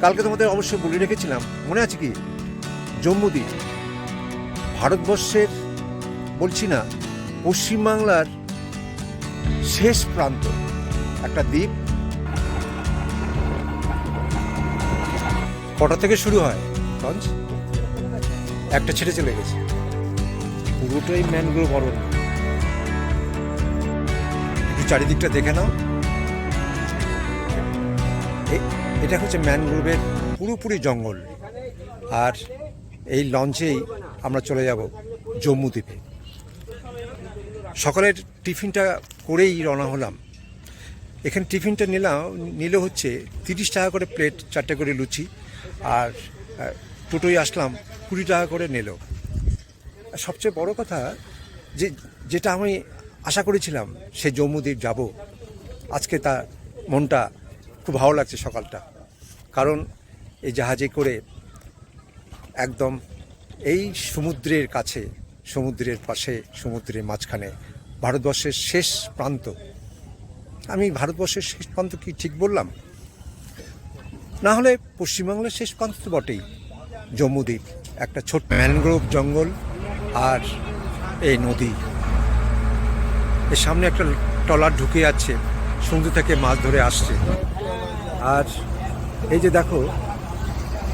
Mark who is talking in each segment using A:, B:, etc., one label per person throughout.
A: কালকে তোমাদের অবশ্যই বলে রেখেছিলাম। মনে আছে কি? জম্মু দ্বীপ। ভারতবর্ষের, বলছি না, পশ্চিমবাংলার শেষ প্রান্ত। একটা দ্বীপ। কটা থেকে শুরু হয়? লঞ্চ? একটা ছেড়ে চলে গেছে। পুরোটাই ম্যানগ্রোভ অরণ্য। একটু চারিদিকটা দেখে নাও। এটা হচ্ছে ম্যানগ্রোভের পুরোপুরি জঙ্গল। আর এই লঞ্চেই আমরা চলে যাব জম্মু দ্বীপে। সকালের টিফিনটা করেই রওনা হলাম। এখানে টিফিনটা নিলাম, নিলে হচ্ছে তিরিশ টাকা করে প্লেট, চারটে করে লুচি, আর টোটোয় আসলাম কুড়ি টাকা করে নিল। সবচেয়ে বড় কথা যে, যেটা আমি আশা করেছিলাম, সে জম্মুদ্বীপ যাব। আজকে তা মনটা খুব ভালো লাগছে সকালটা। কারণ এই জাহাজে করে একদম এই সমুদ্রের কাছে, সমুদ্রের পাশে, সমুদ্রের মাঝখানে, ভারতবর্ষের শেষ প্রান্ত। আমি ভারতবর্ষের শেষ প্রান্ত কি ঠিক বললাম? না হলে পশ্চিমবাংলার শেষ প্রান্ত তো বটেই। জম্মুদ্বীপ একটা ছোট্ট ম্যানগ্রোভ জঙ্গল আর এই নদী। এর সামনে একটা ট্রলার ঢুকে যাচ্ছে, সমুদ্র থেকে মাছ ধরে আসছে। আর এই যে দেখো,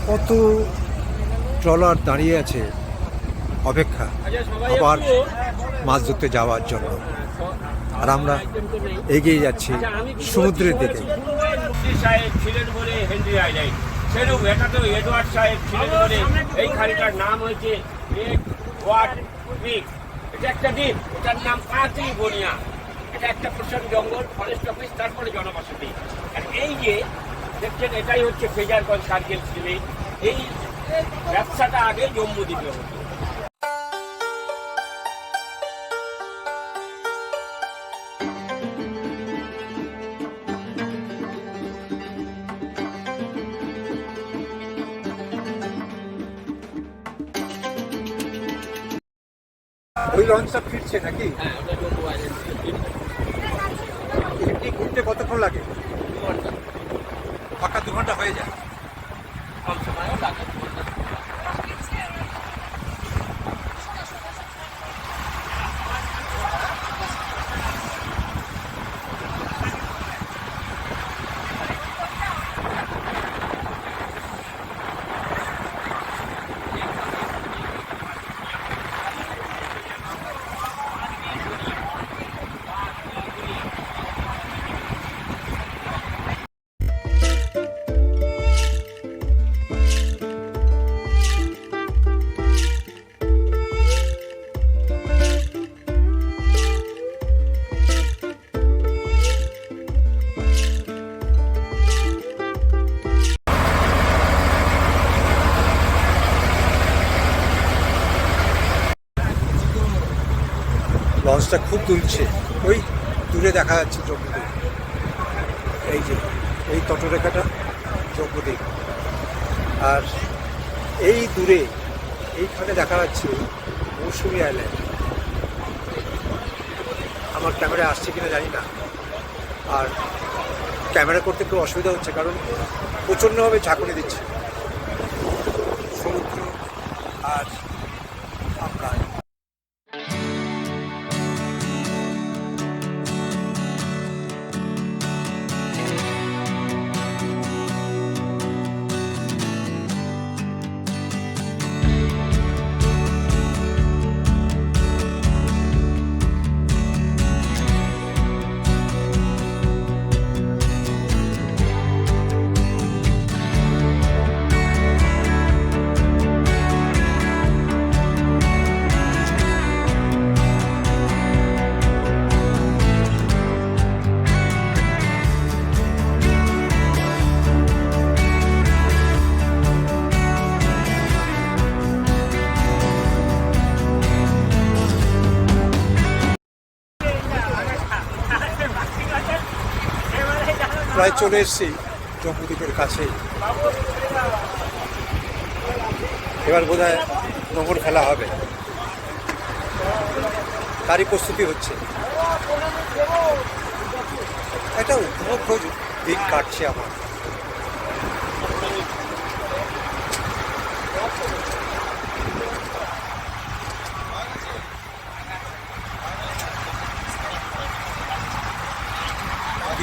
A: কত ট্রলার দাঁড়িয়ে আছে অপেক্ষা আবার মাছ ধরতে যাওয়ার জন্য। আর আমরা এগিয়ে যাচ্ছি সমুদ্রের দিকে।
B: এটা একটা দ্বীপ জঙ্গল ফরেস্ট অফিস তারপরে জনবসতি। আর এই যে দেখছেন এটাই হচ্ছে ফেজারগঞ্জ কার্গিল সিলে এই ব্যবসাটা আগে জম্মু দ্বীপে হতো।
A: ওই লঞ্চটা ফিরছে নাকি?
B: হ্যাঁ
A: ঘুরতে কতক্ষণ লাগে? ঘণ্টা হয়ে যায়
B: কম সময়ও লাগে
A: লঞ্চটা খুব দুলছে ওই দূরে দেখা যাচ্ছে জম্মুদ্বীপ এই যে, এই তটরেখাটা জম্মুদ্বীপ আর এই দূরে, এইখানে দেখা যাচ্ছে মৌসুমি আইল্যান্ড। আমার ক্যামেরা আসছে কিনা জানি না। আর ক্যামেরা করতে একটু অসুবিধা হচ্ছে, কারণ প্রচণ্ডভাবে ঝাঁকুনি দিচ্ছে। প্রায় চলে এসেছি জম্মুদ্বীপের কাছে এবার বোধ হয় নোংর খেলা হবে। তারই প্রস্তুতি হচ্ছে। একটা উপভোগ্য দিন কাটছে আমার।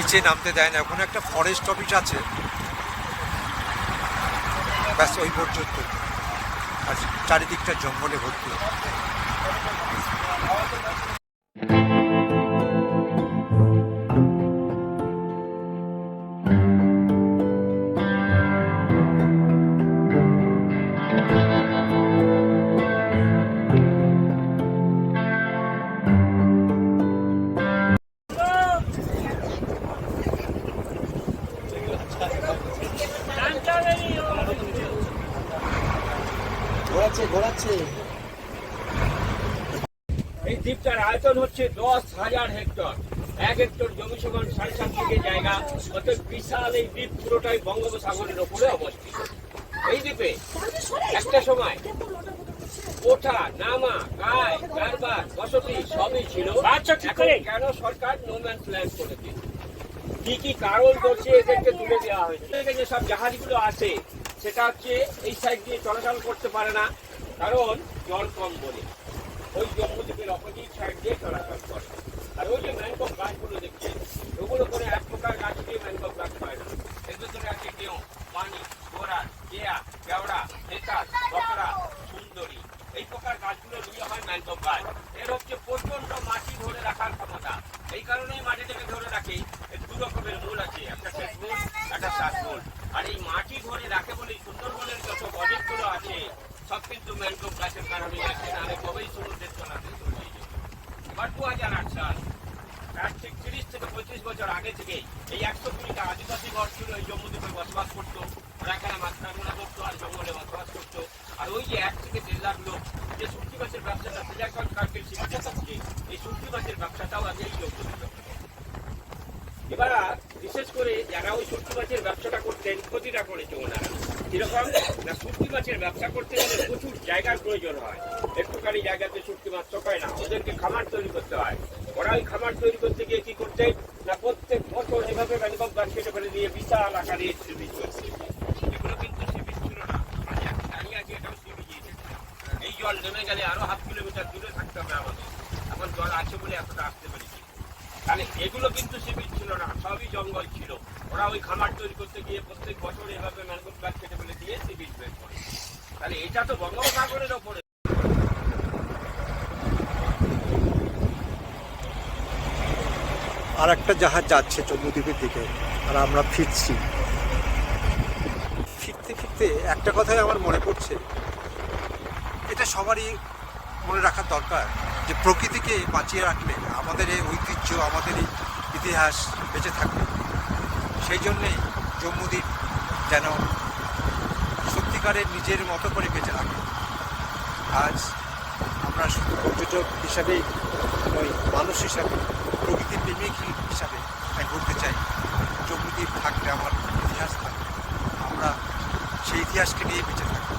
A: নিচে নামতে দেয় না। ওখানে একটা ফরেস্ট অফিস আছে। ব্যাস, ওই পর্যন্ত। আর চারিদিকটা জঙ্গলে ভর্তি।
C: ঘোরাচ্ছে ঘোরাচ্ছে।
B: এই দ্বীপটার আয়তন হচ্ছে দশ হাজার হেক্টর। এক হেক্টর জমি সমান সাড়ে সাত বিঘে জায়গা অর্থাৎ বিশাল এই দ্বীপ পুরোটাই বঙ্গোপসাগরের ওপরে অবস্থিত। এই দ্বীপে একটা সময় ওঠা নামা গায় কারবার বসতি সবই ছিল। এখন কেন সরকার নোম্যান্স ল্যান্ড করে দিল কি কি কারণ করছে এদেরকে তুলে দেওয়া হয়েছে? যে সব জাহাজগুলো আসে সেটা হচ্ছে এই সাইড দিয়ে চলাচল করতে পারে না, কারণ জল কম বলে। ওই জম্মুদ্বীপের অপোজিট সাইড দিয়ে চলাচল করে। আর ওই যে ম্যানগ্রোভ গাছগুলো দেখছেন, ওগুলো করে এক প্রকার গাছ দিয়ে ম্যানগ্রোভ গাছ পায় না। এর ভিতরে আছে কেউ পানি গোড়া কেয়া কেওড়া নেতাল, বকরা, সুন্দরী। এই প্রকার গাছগুলো নিয়ে হয় ম্যানগ্রোভ গাছ। এর হচ্ছে প্রচণ্ড মাটি ধরে রাখার ক্ষমতা। এই কারণেই মাটি থেকে ধরে রাখে। রকমের আছে, একটা শেষ একটা আর এই মাটি ধরে রাখে বলে সুন্দরবনের যত বজেটগুলো আছে, সব কিন্তু ম্যানগ্রোভ গাছের কারণে আছে, নাহলে কবেই সমুদ্রের দু হাজার আট সাল, তার ঠিক তিরিশ থেকে পঁয়ত্রিশ বছর আগে থেকে এই একশো কুড়িটা আদিবাসী ঘর ছিল, এই জম্মুদ্বীপে বসবাস করতো। ওরা এখানে কারখানা করতো আর জঙ্গলে বসবাস করতো। আর ওই যে এক থেকে দেড় লাখ লোক, যে শুটকি মাছের ব্যবসাটা সিলেকশন থাকছে এই শুটকি মাছের ব্যবসাটাও আগে এই এবার বিশেষ করে যারা ওই শুটকি মাছের ব্যবসাটা করতেন, ক্ষতিটা করেছে ওনারা। কীরকম? না শুটকি মাছের ব্যবসা করতে গেলে প্রচুর জায়গার প্রয়োজন হয়। একটুখানি জায়গাতে শুটকি মাছ চকায় না, ওদেরকে খামার তৈরি করতে হয়। ওরা ওই খামার তৈরি করতে গিয়ে কি করতে? না, প্রত্যেক বছর এভাবে ব্যাংকক গাছ কেটে ফেলে দিয়ে বিশাল আকারে সি করছে এগুলো কিন্তু সি বিচ ছিল না। দাঁড়িয়ে আছি এটাও এই জল নেমে গেলে আরও হাফ কিলোমিটার দূরে থাকতে হবে আমাদের। এখন জল আছে বলে এতটা আসতে তাহলে এগুলো কিন্তু শিবির ছিল না, সবই জঙ্গল ছিল। ওরা ওই খামার তৈরি করতে গিয়ে প্রত্যেক বছর এভাবে ম্যানগ্রোভ গাছ কেটে ফেলে দিয়ে শিবির বের করে। তাহলে এটা তো বঙ্গোপসাগরের ওপরে।
A: আর একটা জাহাজ যাচ্ছে জম্মুদ্বীপের দিকে, আর আমরা ফিরছি। ফিরতে ফিরতে একটা কথাই আমার মনে পড়ছে। এটা সবারই মনে রাখার দরকার। যে প্রকৃতিকে বাঁচিয়ে রাখলে আমাদের এই ঐতিহ্য, আমাদের এই ইতিহাস বেঁচে থাকবে। সেই জন্যেই জম্মুদ্বীপ যেন সত্যিকারের নিজের মতো করে বেঁচে রাখে। আজ আমরা শুধু পর্যটক হিসাবেই নই মানুষ হিসাবে প্রকৃতি প্রেমিক হিসাবে আমি বলতে চাই জম্মুদ্বীপ থাকলে, আমার ইতিহাস থাকবে আমরা সেই ইতিহাসকে নিয়ে বেঁচে থাকব।